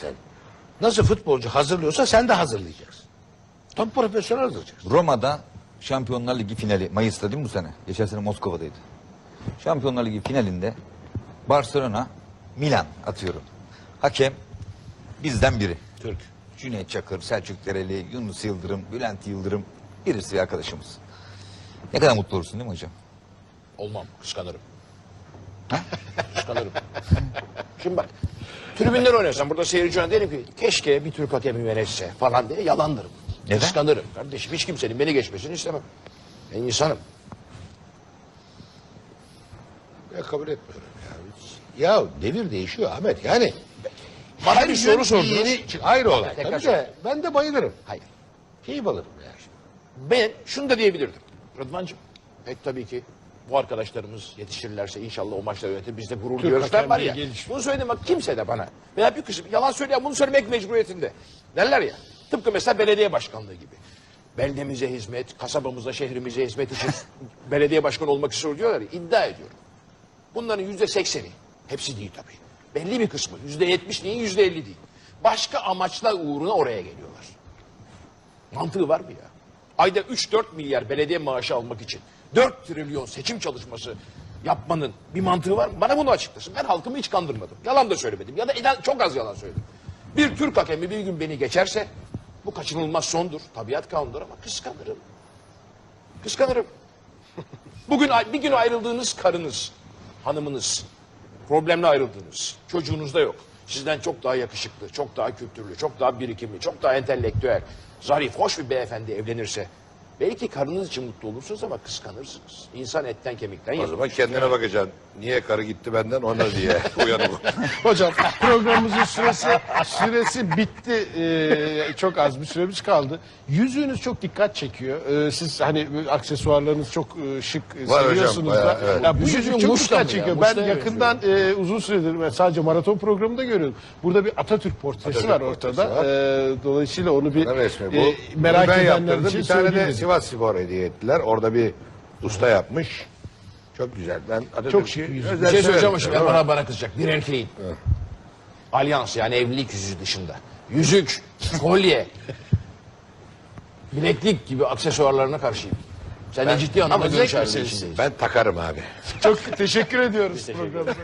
Sen nasıl futbolcu hazırlıyorsa sen de hazırlayacaksın. Tam profesyonel hazırlayacaksın. Roma'da Şampiyonlar Ligi finali Mayıs'ta değil mi bu sene? Geçen sene Moskova'daydı. Şampiyonlar Ligi finalinde Barcelona Milan atıyorum. Hakem bizden biri. Türk. Cüneyt Çakır, Selçuk Dereli, Yunus Yıldırım, Bülent Yıldırım birisi bir arkadaşımız. Ne kadar mutlu olursun değil mi hocam? Olmam. Kıskanırım. kıskanırım. Şimdi bak. Tribünler oynasam burada seyirci ona derim ki keşke bir Türk hakemi yönetse falan diye yalanlarım. Neden? Kıskanırım. Kardeşim hiç kimsenin beni geçmesini istemem. Ben insanım. Ya kabul etmiyorum ya. Ya devir değişiyor Ahmet yani. Bana bir soru sordunuz. Yeni, ayrı olay. Tekrar Tabii de ben de bayılırım. Hayır. Keyif alırım ya. Ben şunu da diyebilirdim. Rıdvancığım pek tabii ki bu arkadaşlarımız yetişirlerse inşallah o maçta yönetir. Biz de gurur duyuyoruz. Ben var ya. Bunu söyledim bak kimse de bana. Veya bir kısım yalan söyleyen bunu söylemek mecburiyetinde. Derler ya. Tıpkı mesela belediye başkanlığı gibi. Beldemize hizmet, kasabamıza, şehrimize hizmet için belediye başkanı olmak istiyor diyorlar ya. İddia ediyorum. Bunların yüzde sekseni, hepsi değil tabii. Belli bir kısmı, yüzde yetmiş değil, yüzde elli değil. Başka amaçlar uğruna oraya geliyorlar. Mantığı var mı ya? Ayda 3-4 milyar belediye maaşı almak için 4 trilyon seçim çalışması yapmanın bir mantığı var mı? Bana bunu açıklasın. Ben halkımı hiç kandırmadım. Yalan da söylemedim. Ya da çok az yalan söyledim. Bir Türk hakemi bir gün beni geçerse bu kaçınılmaz sondur. Tabiat kanunudur ama kıskanırım. Kıskanırım. Bugün bir gün ayrıldığınız karınız, hanımınız, problemle ayrıldınız. Çocuğunuz da yok. Sizden çok daha yakışıklı, çok daha kültürlü, çok daha birikimli, çok daha entelektüel, zarif, hoş bir beyefendi evlenirse belki karınız için mutlu olursunuz ama kıskanırsınız. İnsan etten kemikten O yapılır. zaman kendine bakacaksın. Niye karı gitti benden ona diye uyanık. Hocam programımızın süresi süresi bitti. Ee, çok az bir süremiz kaldı. Yüzüğünüz çok dikkat çekiyor. Ee, siz hani aksesuarlarınız çok e, şık e, Var hocam, seviyorsunuz bayağı, da. evet. Ya bu Yüzüğün yüzük çok mı dikkat ya? çekiyor. Ben yakından e, uzun süredir ben sadece maraton programında görüyorum. Burada bir Atatürk portresi Atatürk var portresi ortada. var. Ee, dolayısıyla onu bir resmi. Bu, e, merak bunu ben edenler yaptırdım. için Bir tane de söyleyeyim. Sivas Spor hediye ettiler. Orada bir usta yapmış. Çok güzel. Ben Atatürk'ü Çok şık bir yüzük. özel Bir şey söyleyeceğim şimdi bana bana kızacak. Bir erkeğin alyans yani evlilik yüzüğü dışında yüzük, kolye, bileklik gibi aksesuarlarına karşıyım. Sen de ciddi anlamda Ama görüş içindeyiz. Ben takarım abi. Çok teşekkür ediyoruz programımıza.